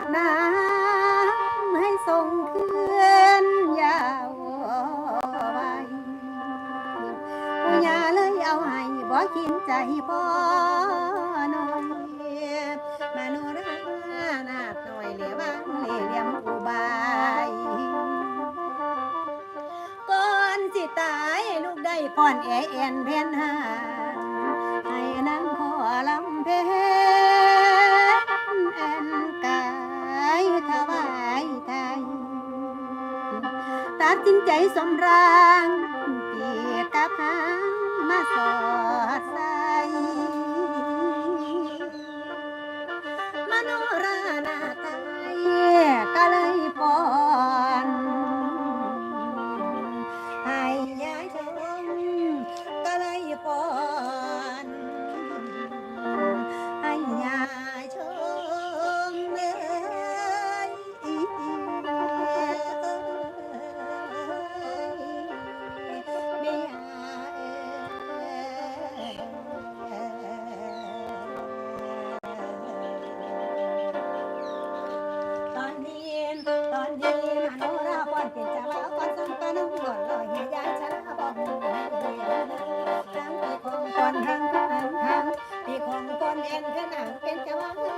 ดน้ำให้ทรงเคลื่อนยาวไปปุญาเลยเอาให้บ่กินใจพ่น้อยมนุรานาหน่อยเหลียวังเหลี่ยมอุบายก่อนสิตายลูกได้ก่อนแอแอนเพีนหา ตัดสินใจสมรางเกียรติพามาสอน aquela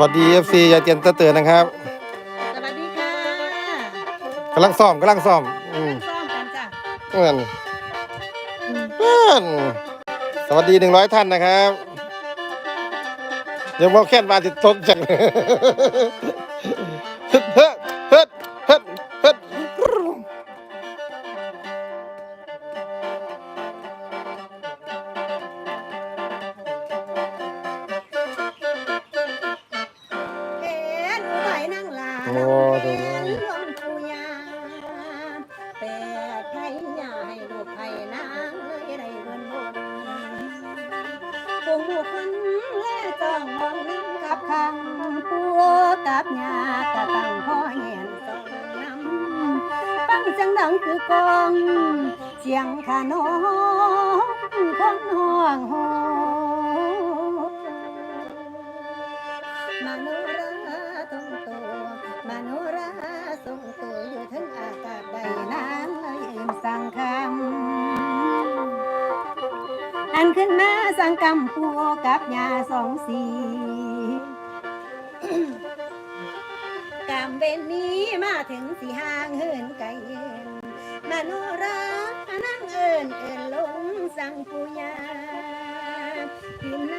วัสดี FC ยาเจียนเตอเตือนนะครับสวัสดีค่ะกำลังซ่อมกำลังซ่อมซ่อมกันจ้ะเอิ่อสวัสดีหนึ่งร้อยท่านนะครับยังพบอกแค่นมาติดตกจังเฮ้ังกัมปูกับยาสองสีกัมเบนนี้มาถึงสีหางเฮินไก่เย็นมโนรานั่งเอินเอินลงสังปูยาพิน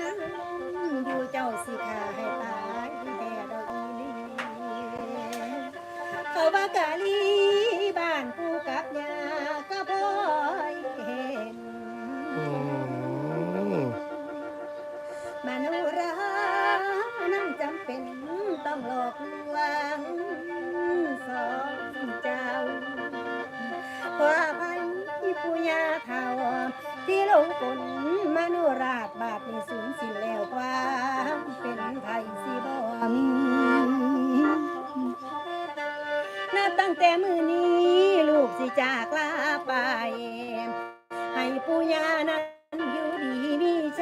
กลมนุราชบาทในสูญสิ้นแล้วความเป็นไทยสิบอมนับตั้งแต่มือนี้ลูกสิจากลาไป ให้ปุญญานั้นอยู่ดีมีใจ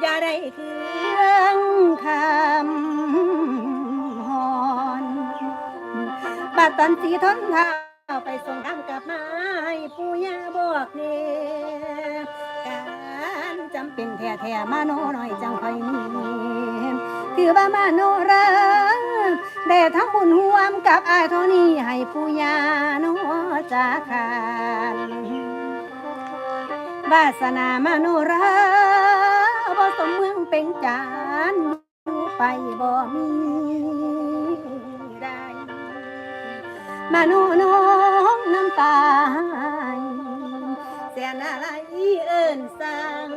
อย่าได้เครื่องคำหอนบาดตันสีทนทา เป็นแท้แท้มาโนน่อยจังค่อยมีถือว่ามาโนราได้ทำบุญร่วมกับอายเท่านี้ให้ปู่ย่าโนจาคานวาสนามโนราบ่สมเมืองเป็นจานไปบ่มีได้มาโนน้องน้ำตาเสียนาไรเอิญสั่ง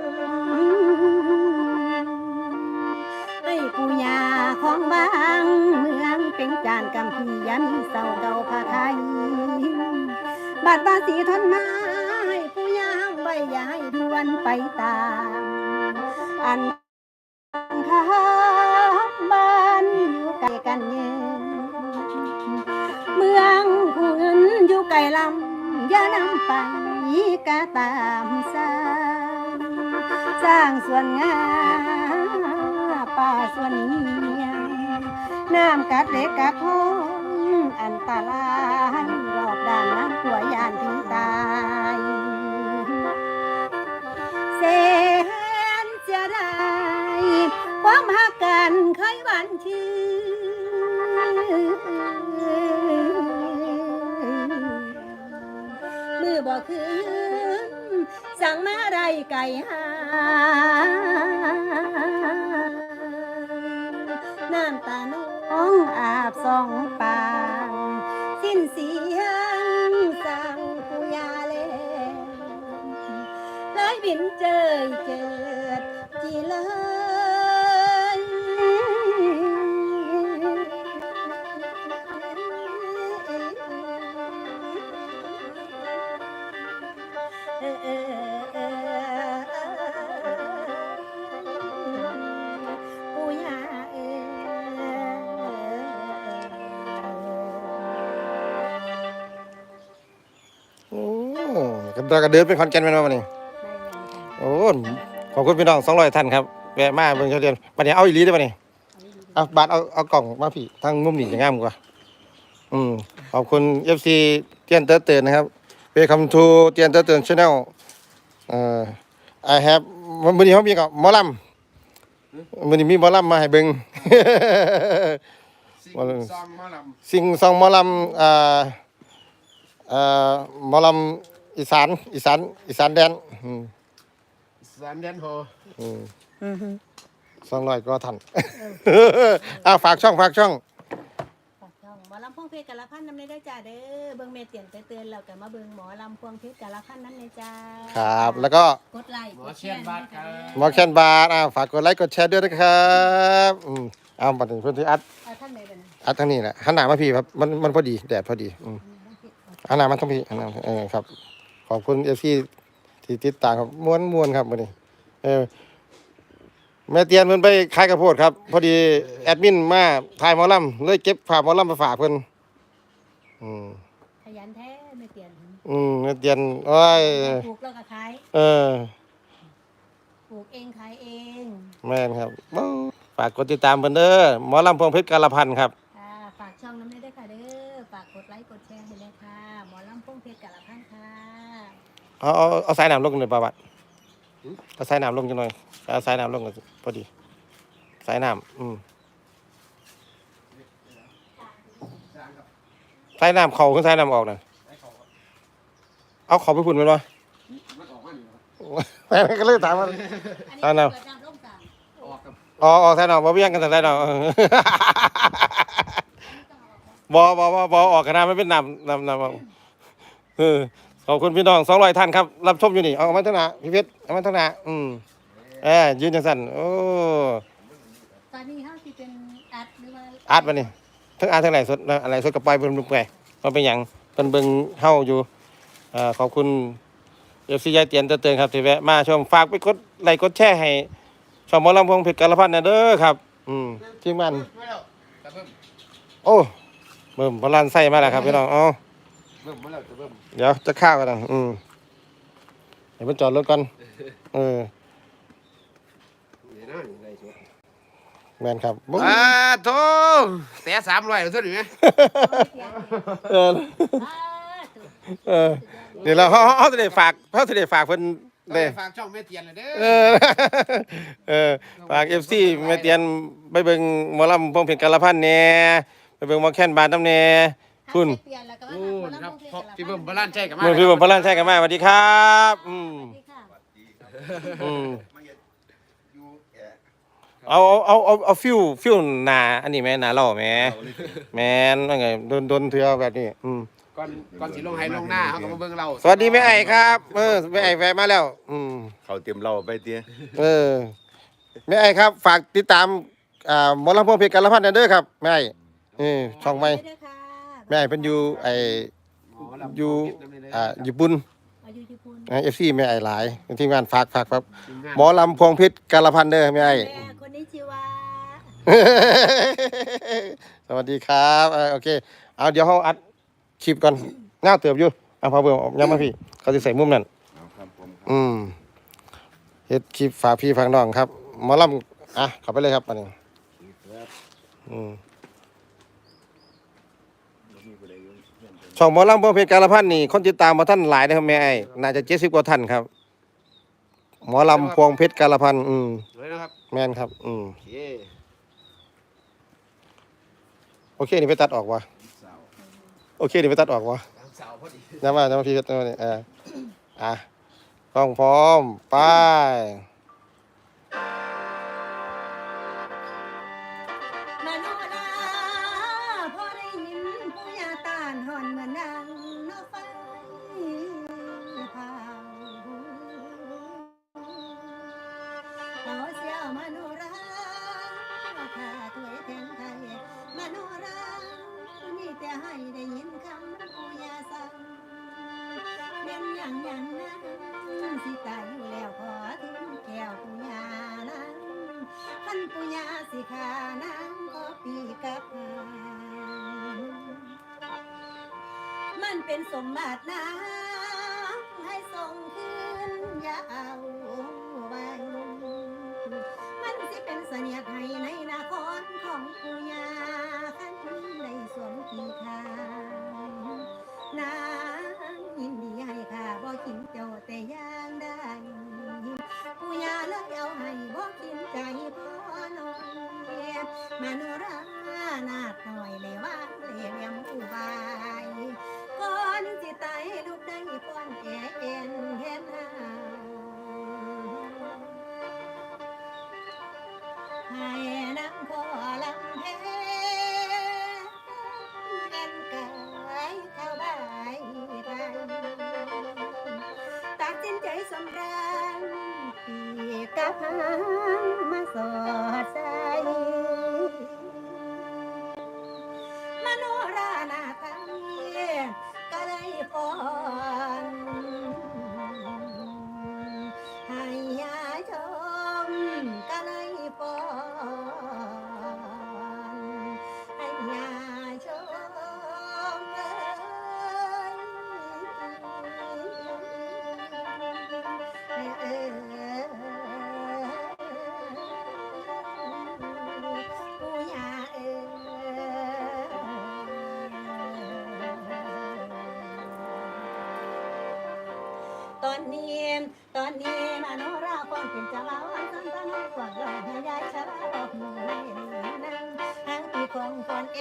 องบางเมืองเป็นจานกำพียามีเศร้าเก่าผาไทยบาดบาสีทนมาให้ปูยาไว้อย่าให้ดวนไปตามอันข้างบ้านอยู่ไกลกันเย็นเมืองผู้เงินอยู่ไกลลำอย่านำไปกะตามสร้างสร้างส่วนงาป่าส่วนนียง น้ำกัดเล็กกัดห้องอันตรายรอบด้านน้ำขัวยานถึงตายเสนเสียดายความหักกันเคยหวานชื่มือบ่คืนสั่งมาไรไก่หาน้ำตาน้ องอาบสองปาง สิ้นเสียงสั่งปูยาเลยเลยบินเจยเจิดจีเลยเออ กระกระเดินเป็นคอนแกนแม่นบ่วันนี้โอ้ขอบคุณพี่น้องสองร้อยท่านครับแวะมาเบิ่งเขาเรียนบัดนี้เอาอีหลีได้อบัดนี้เอาบาทเอาเอากล่องมาพี่ทางมุมนี้จะงามกว่า อืมขอบคุณ FC เตียนเตอร์เตือนนะครับ Welcome to เตียนเตอร์เตือน Channel เอ่อ I have วันนี้เขามีกับหมอลำวันนี้มีหมอลำมาให้เบิ่งสิ่งว่าเลยซองหมอลสิ่งซองหมอลำเอ่อเอ่อหมอลำ อีสาน อีสาน อีสานแดนอืมำสามแดนโฮอืมสองร้อยก็ทันอ่าฝากช่องฝากช่องฝากช่องหมอลำพวงเพชรกะละพันน้ำในได้อจ้าเด้อเบิ่งเมเตียนไปเตือนแล้วกันมาเบิ่งหมอลำพวงเพชรกะละพันน้ำในจ้าครับ แล้วก็กดไลค์หมอกดเชียนบาทครับหมอแคนบาร์อ่าฝากกดไลค์กดแชร์ด้วยนะครับอืมเอาบัดนี้เพื่อนที่อัด เอาท่านไหนเป็นอัดทางนี้แหละหันหน้ามาพี่ครับ มันมันพอดี แดดพอดี อืมหันหน้ามาทั้งพี่หันหน้าเออครับข อบคุณเอฟซีที่ติดตามครับม้วนม้วนครับวันนี้เออแม่เตียนเพิ่นไปขายกระโพดครับ พอดีแอดมินมาถ่ายหมอลำเลยเก็บภาพหมอลำมาฝากเพิ่นอืมขยันแท้เมเตียนอืมแม่เตียนโอ้ยปลูกแล้วก็ขายเออปลูกเองขายเอง แม่นครับเบ้าฝากกดติดตามเพิ่นเด้อหมอลำพวงเพชรกาลพันธ์ครับ ค่ะหมอลำพวงเพชรกะละพันค่ะเอาเอาเอาสายน้ำลงหน่อยประวัติเอาสายน้ำลงจังหน่อยเอาสายน้ำลงกันพอดี สายน้ำอืมสายน้ำเขาขึ้นสายน้ำออกน่ะเอาเขาไปพุ่นมันวะมันออกมาหนิแม่ก็เลยถามว่า อันนี้เอาหน่อยเปิดน้ำร่มกลางออกกับ อ๋อออกสายน้ำบ่เบี้ยงกันแต่สายน้ำ บอบอบอบอออกกันนะไม่เป็นน้ำน้ำน้ำเออขอบคุณพี่น้องสองร้อยท่านครับ รับชมอยู่นี่ เอามาทั้งหนาพี่เพชรเอามาทั้งหนาอืมเออยืนจังสันโอ้ตอนนี้เขาที่เป็นอัดหรือว่าอาร์ตมานี่ทั้งอาร์ตทั้งไหนสดนะอะไรสดกับปล่อยเบิ่งเบิ่งไปมันเป็นอย่างเป็นเบิ่งเฮาอยู่เอ่อขอบคุณเอฟซียายเตียนเตือนครับที่แวะมาชมฝากไปกดไลค์กดแชร์ให้ช่องหมอลำพงเพชรกาลพันธ์นะเด้อครับ อืมทีมงานไม่แล้วแต่เบิ่มโอ้ เบิ่มพลันไส้มาแล้วครับพี่น้องอ๋อเบิ่มไม่แล้วแต่เบิ่มเดี๋ยวจะข้าวกันนะอืมเดี๋ยวไปจอดรถก่อนเออนี่นะนี่ได้ชัวร์แมนครับบุ๊อ่าโธ่แต่สามร้อยเท่านี้ไหมเออเออเดี๋ยวเราเขาเขาจะได้ฝากเขาจะได้ฝากเพิ่นได้เด้ฝากช่องแม่เตียนเลยเด้เอออเออฝากเอฟซีแม่เตียนไปเบิ่งหมอลำพงเพชรกาลพันธ์แหน่ไป เบิ่งหมอแคนบานน้ำแหน่คุณโอ้ครับเพราะพี่เบิ่มบาลานใจกับมาเมื่อพี่ผมพลันใช่กันมาสวัสดีครับอืมอืมเอาเอาเอาเอาเอาฟิวฟิวหนาอันนี้แม่หนาหล่อแม่แม่นว่าไงโดนโดนเถื่อแบบนี้อืมก่อนก่อนสิลงไฮลงหน้าเขาก็มาเบิ่งเราสวัสดีแม่ไอ้ครับเออแม่ไอ้แฟนมาแล้ว อืม เขาเตรียมเราไปเตี้ยเออแม่ไอ้ครับ ฝากติดตามอ่าหมอลำพงเพชรกันละพันธ์เด้อครับแม่ไอ้ เออช่องใหม่แม่ไอ้เป็นอยู่ไออยู่อ่าญี่ปุ่นอายุญี่ปุ่นเอฟซีแม่ไอ้หลายทีมงานฝากฝากครับ หมอลำพวงเพชรกาลพันธ์เด้อแม่ไอ้ แม่คนนี้ชื่อว่าสวัสดีครับเออโอเค เอาเดี๋ยวเขาอัดคลิปก่อนง่าเติบอยู่เอาพอเบื่อยังมาพี่ เขาจะใส่มุมนั่น ครับผมอืมเฮ็ดคลิปฝากพี่ฝากน้องครับหมอลำอะเข้าไปเลยครับอันนี้ อืมช่ องหมอลำพวงเพชรกาลพันธ์นี่คนติดตามมาท่านหลายนะครับแม่ไอ้น่าจะเจ็ดสิบกว่าท่านครับ หมอลำพวงเพชรกาลพันธ์อืมเลยนะครับแม่นครับ อืมโอเคโอเคนี่ไปตัดออกวะสาวโอเคนี่ไปตัดออกวะสาวพอดีน้ำมาน้ำมาพี่เพชรน้ำมาเนี่ยเอออะกล้องพร้อมไป้ เป็นสมบัตินา ราญปีกกับหางมาสอดใส่มโนรานาไ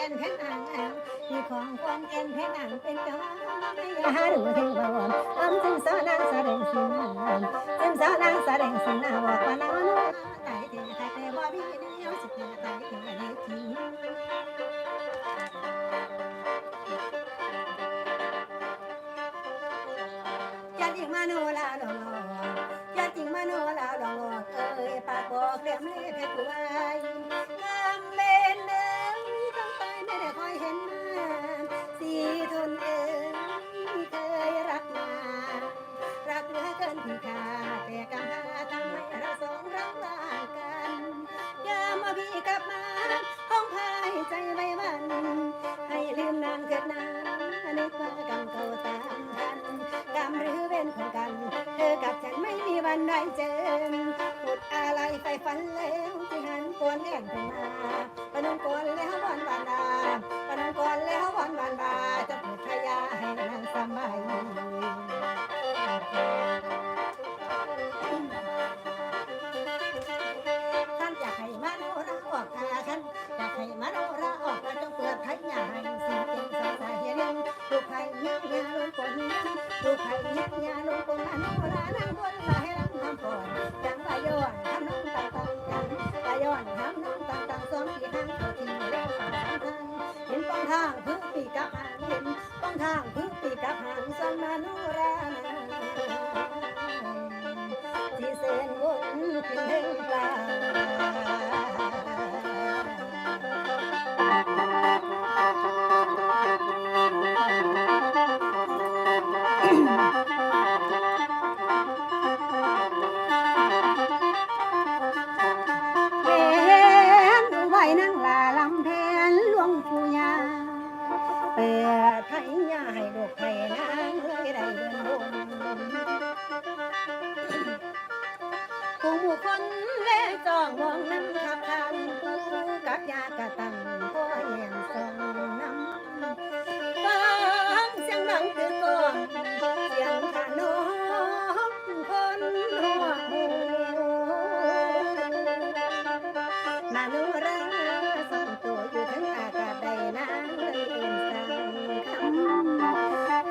นเอ็นแผ่นางหางปีของฟอนเอ็นแผ่นหางเป็นเจ้าบ่าวไม่ยาหาดูถึงบ่าวอำถึงสาวนางแสดงสินางถึงสาวนางแสดงสินาบอกว่านางมโนราตายเถิดแต่บ่มีเดียวสิเถิดตายเถิดได้ทีอย่าทิ้งมาโนลาดอกอย่าทิ้งมาโนลาดอกเอ้ยปากบอกเรียมเล่เพชรไว้ นกวนแอนขึ้นมาปนมกวนแล้วบอนบานดาปนมกวนแล้วบอนบานบาจะพูดขยาให้นางสบายท่านอยากให้มาโนราออกทาท่านอยากให้มาโนราออกมาจงเปิดไทยใหญ่สิ่งเก่งสาสาเฮียนลูกไผ่ยักยาลูกคนลูกไผ่ยักยา ปีกับหางเห็นต้องทางพื้นปีกับหางสันมาโนราที่เส้นวนขึ้นเฮงปลา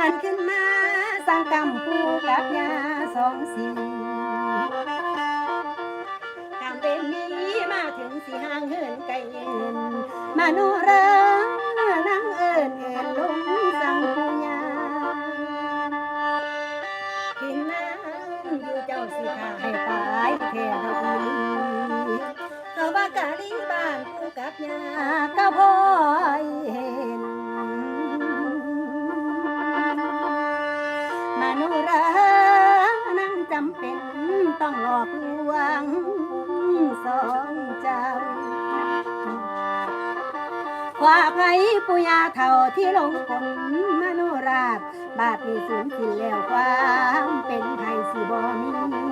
ำหันขึ้นมาสั่งกำปูกับยาสองสีกำเป็นนี้มาถึงสีห่างเหินไกลเย็นมานุรานางเอิญเอิญลงสังปูยากินน้ำอยู่เจ้าสิขาให้ตายแท้เท่าอีเขาว่ากะลิบ้านกูกับยาก็พอยเห็น รานั่งจำเป็นต้องหลอกลวงสองเจ้าว่าไผปุยาเท่าที่ลงคนมนุราช บาทนี้สูญสิ้นแล้วความเป็นไทยสิบ่มี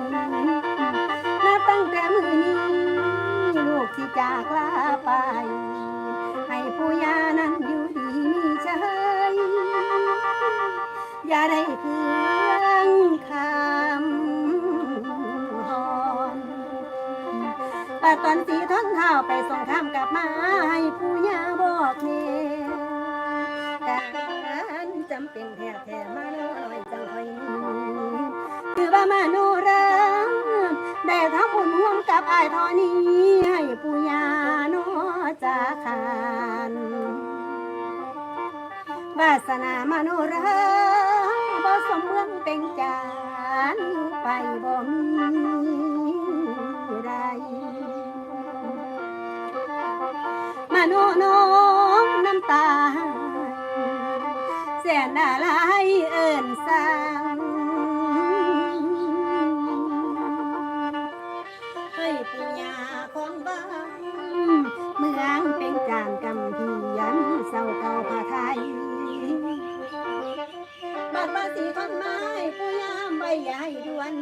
มาโนราได้ทำบุญร่วมกับอายทอนี้ให้ผู้ยาโนจาขานวาสนามาโนราบ่สมเมืองเป็นจานไปบ่มีไรมาโนน้องน้ำตาแสนน่าลายเอิญสา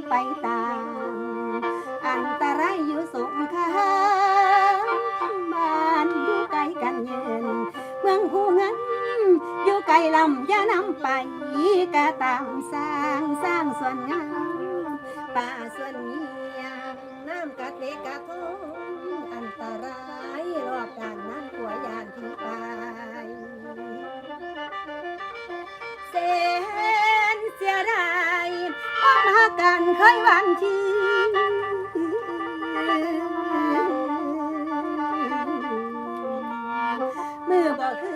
ไปตาม อันตรายอยู่สงครามบ้านอยู่ไกลกันเยินเมืองผู้เงินอยู่ไกลลำอย่านำไปกะตามสร้างสร้างส่วนงามป่าส่วนเงียงน้ำกะเทกะทงอันตราย หากันเคยวานชื่มือบอกคื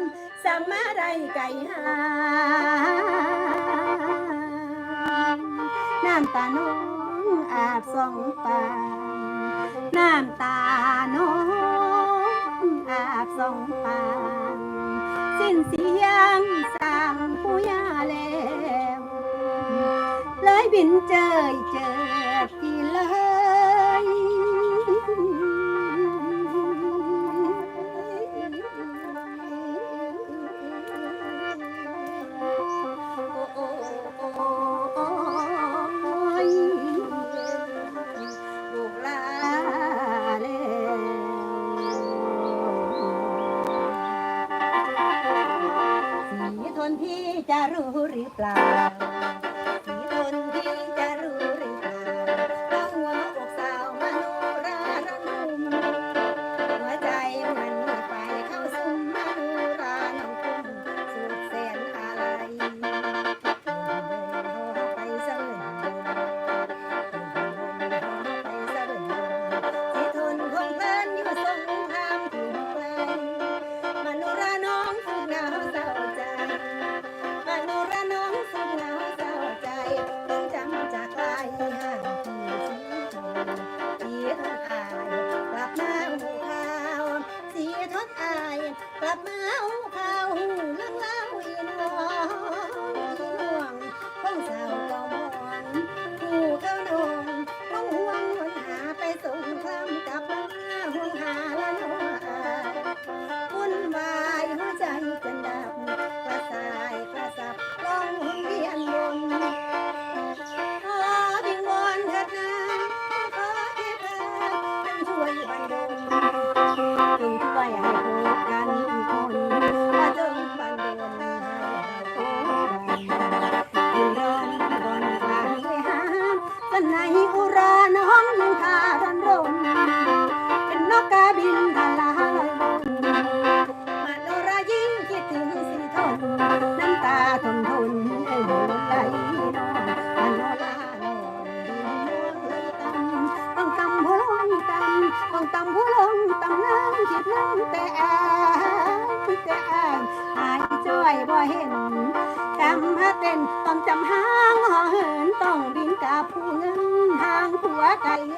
นสัมมาไรไก่หาน้ำตาน้องอาบสองปานน้ำตาน้องอาบสองปานสิ้น เจอเจอที่เลยทนพี่จะรู้หรือเปล่า อยบ่เห็นจำฮะเต้นต้องจำหางหอเหินต้องบินกับผู้เงินทางผัวไก่เอ้ย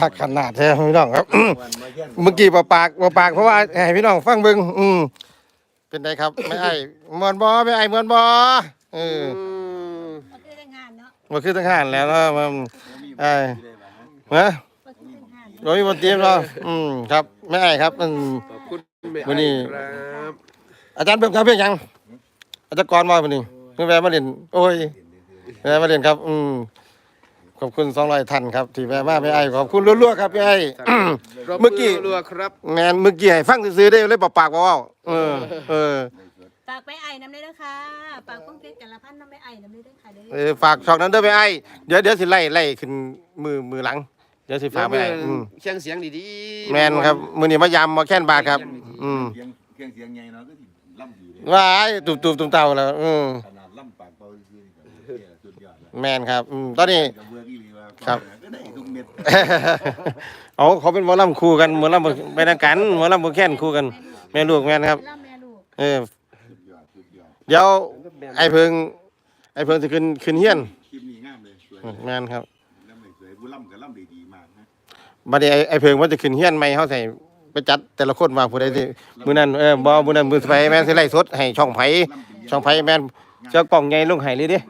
คักขนาดแท้พี่น้องครับวันมาเยี่ยมเมื่อกี้บ่ปากบ่ปากเพราะว่าให้พี่น้องฟังเบิ่งอืมเป็นไงครับไม่ไอ้มวนบ่ไม่ไอ้มวนบ่เออมันคือแต่งงานเนาะบ่คือทั้งหานแล้วเนาะมันไอ้ฮะมันคือแต่งงานโดยบ่เตรียมเนาะอืมครับไม่ไอ้ครับอืมขอบคุณแม่วันนี้ไอ้ครับอาจารย์เบิ่งครับเพียงหยังอาจารย์กรมาวันนี้เพิ่นแวะมาเล่นโอ้ยแวะมาเล่นครับ อืม ขอบคุณ200ท่านครับที่แวะมาไม่ไอ้ขอบคุณรัวๆครับไม่ไอ้รบเมื่อกี้ รัวๆครับ แมนเมื่อกี้ให้ฟังซื้อๆได้เลยบอกปากบอกว่าเออ เออฝากไปไอ้น้ำเลยนะคะฝากป้องเพชรกันละพันน้ำไปไอ้น้ำเลยด้วยค่ะเด้อ เออฝากช่องนั้นเด้อไปไอ้เดี๋ยวเดี๋ยวสิไล่ไล่ขึ้นมือมือหลัง เดี๋ยวสิฝากไปไอ้อืมเชียงเสียงดีๆแมนครับ มือนี้มายำมาแค่นบาครับ อืมเสียงเครื่องเสียงใหญ่เนาะก็สิล่ำอยู่เลยว้ายตุบตุบตุบเต่าแล้ว อืม ขนาด แล้วแมนครับอืมตอนนี้กับเบือกอีหลีว่าครับ ก็ได้ทุกเม็ดเอาเขาเป็นหมอลำคู่กันหมอลำไปนักกันหมอลำบ่แค่นคู่กัน แม่ลูกแม่นครับล่ำแม่ลูกเออสุดยอดสุดยอดเดี๋ยวไอ้เพิง ไอ้เพิงจะขึ้นขึ้นเฮียนคลิปนี้งามเลยสวยแม่นครับล่ำเลยสวยผู้ล่ำก็ล่ำได้ดีมากนะบัดนี้ไอ้ไอ้เพิงว่าจะขึ้นเฮียนใหม่เฮาใส่ไปจัดแต่ละคนว่าผู้ใดสิมื้อนั้นเออบ่มื้อนั้นมื้อไปแม่นสิไล่สดให้ช่องไผล่ำเป็นช่องไผแม่นเจ้ากล่องใหญ่ลงให้เลยเด้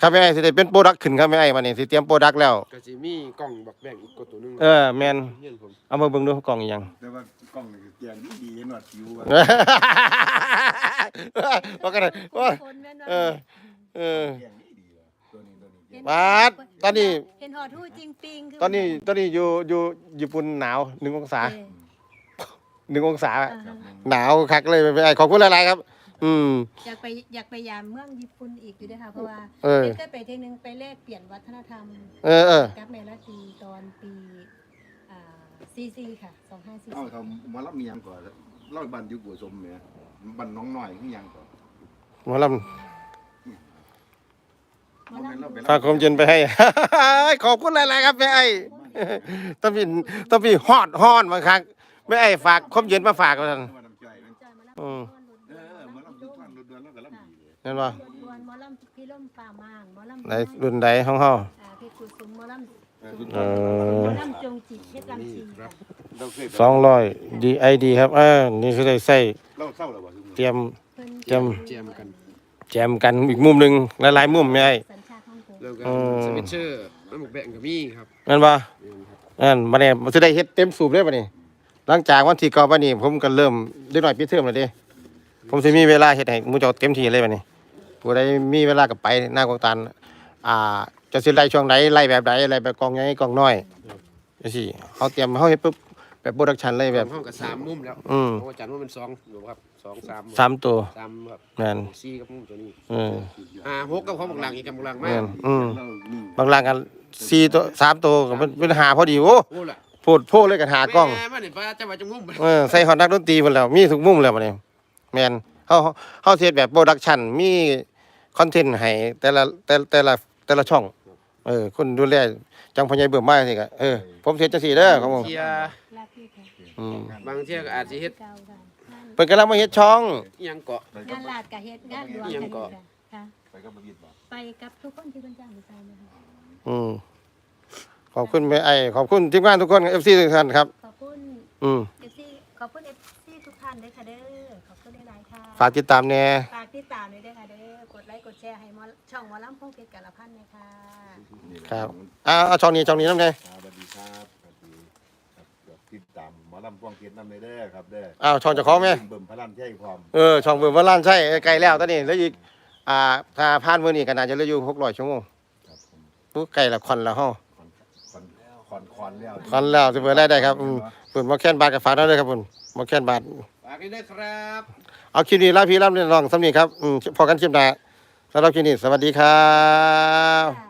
ครับแม่ไอ้สิได้เป็นโปรดักต์ขึ้นครับแม่ไอ้บัดนี้สิเตรียมโปรดักต์แล้ว ก็สิมีกล้องบักแบ่งอีกกว่าตัวหนึงเออแม่น เฮียนผมเอามาเบิ่งดูกล่องอีหยัง แต่ว่ากล้องนี่เสียงดีดีหนวดคิ้วอะว่ากันว่าคนแม่นเออเออเสียงดีดีว่ะตัวนี้ตัวนี้เสียงบาดตอนนี้ เห็นหอทู่จริงปิงคืตอนนี้ตอนนี้อยู่อยู่ญี่ปุ่นหนาว1องศาเออ1องศา อ่าหนาวคักเลยไม่ไอ้ขอบคุณหลายๆครับ อืม อยากไปอยากไปยามเมืองญี่ปุ่นอีกอยู่ด้วยค่ะเพราะว่าเออได้ไปเทอนึงไปแลกเปลี่ยนวัฒนธรรมเออเออ กับเมลาตีตอนปีอ่าซีซีค่ะสองห้าซีเอ้าซีเขามารับมีหยังก่อนเล่าบ้านอยู่กัวสมแหมบ้านน้องน้อยคือหยังก่อนหมอลหมอเอาแม่นลำเราไปำฝากความเย็นไปให้ ขอบคุณหลายๆครับแม่ไอ้ต้องมีต้องมีฮอดฮอนบางครั้งแม่ไอ้ฝากความเย็นมาฝากกันมาน้ำใจมัน จอยหมอลำอืมเออหมารับทุกวันรถด่วนแล้วก็ รับดีเลยเห็นป่ะรถด่วนหมอลำพี่ล่มป่ามางหมอลำในรุ่นใดห้องเฮาอ่าเพชรกุศลหมอลำเออสุดยเอหมออลำจงจิตเพชรลำชีค่ะเราเคยไปสองร้อยดีไอดีครับเออนี่คือได้ใส่เราเศร้าแล้วบ่คือเตรียม เพิ่นเจียมเจียมกัน แจมกันอีกมุมหนึ่งหลายๆมุมแม่ไอ้สัญชาติฮ่องกงแล้วก็อืมสวิตเชอร์น้ำหมกแบ่งกับมี่ครับแม่นบ่เองครับนั่นบัดนี้มันสิได้เฮ็ดเต็มสูบเลยบัดนี้ หลังจากวันที่เก่าบัดนี้ผมก็เริ่มเด็กน้อยปิดเทอมแล้วเด้ผมสิมีเวลาเฮ็ดให้หมู่เจ้าเต็มที่เลยบัดนี้ ผู้ใดมีเวลาก็ไปหน้ากองตันอ่าจะสิไล่ช่วงไหนไล่แบบใดไล่แบบกองใหญ่กองน้อยจังซี่เฮาเตรียมเฮาเฮ็ดปุ๊บแบบโปรดักชันเลยแบบ ห้องกับสามมุมแล้วอืม เพราะว่าจันทร์ว่ามันสองอยู่ครับสองสามสามตัว สามครับแม่น สี่กับมุมตัวนี้เอออ่าหกกับของบักหลังอีกกับบักหลังมาแม่นอืมเรานิ่งบางรางกันสี่ตัวสามตัวก็เป็นเป็นหาพอดีโอ้โอ้ล่ะโพดโพดเลยกันหากล้อง แม่มาเนี่ยป้าจะมาจังมุมเออใส่ฮอตนักดนตรีพุ่นแล้วมีทุกมุมแล้วบัดนี้แม่น เฮาเฮาเฮ็ดแบบโปรดักชันมีคอนเทนต์ให้แต่ละแต่แต่ละแต่ละช่อง เออคนดูแลจังพญายเบิ่มมาสิก็เออผมเฮ็ดจังซี่เด้อครับผมเทียลาพี่ค่ะอืมบางเทียก็อาจจะเฮ็ดเก้าค่ะงานเพิ่นกำลังมาเฮ็ดช่องอิหยังเกาะไปกังาบนลาดกับเฮ็ดงานรวมอิหยักังนก่อค่ะค่ะ ไปกับประวิตรบ่ไปกับทุกคนที่เพิ่นจ้างไปใส่นะคะอืมขอบคุณแม่ไอ้ขอบคุณทีมงานทุกคน FC ทุกท่านครับ ขอบคุณ อืม เอฟซีขอบคุณเอฟซีทุกท่านด้วยค่ะเด้อ ฝากติดตามแน่ฝากติดตามด้วยเด้อค่ะเด้อกดไลค์กดแชร์ให้หมอช่องหมอลำพงเพชรกาลพันธ์เลยค่ะนี่แหละครับ อ่าเอาช่องนี้ช่องนี้นำแน่ครับสวัสดีครับสวัสดีครับเดี๋ยวติดตามหมอลำพวงเพชรนำเลยเด้อครับเด้ออ้าวช่องเจ้าของแม่เบิ่มพระลันใช่พร้อมเออช่องเบิ่มว่าล้านใช่ไกลแล้วตอนนี้แล้วอีกอ่าถ้าผ่านมื้อนี้ก็น่าจะเหลืออยู่600ชั่วโมงครับผมปุ๊ไกลละคอนละเฮาคอนคอนคอนคอนแล้วคอนแล้วสิเปิดได้ได้ครับอืมเปิดมาแค่นบาทกับฝากได้เลยครับคุณมาแค่นบาท ฝากให้ด้วยครับ เอาคลิปนี้ลาพี่ลาเรียนรองสำนีครับอืมพอกันคลิปหน้าสำหรับคลิปนี้สวัสดีครับ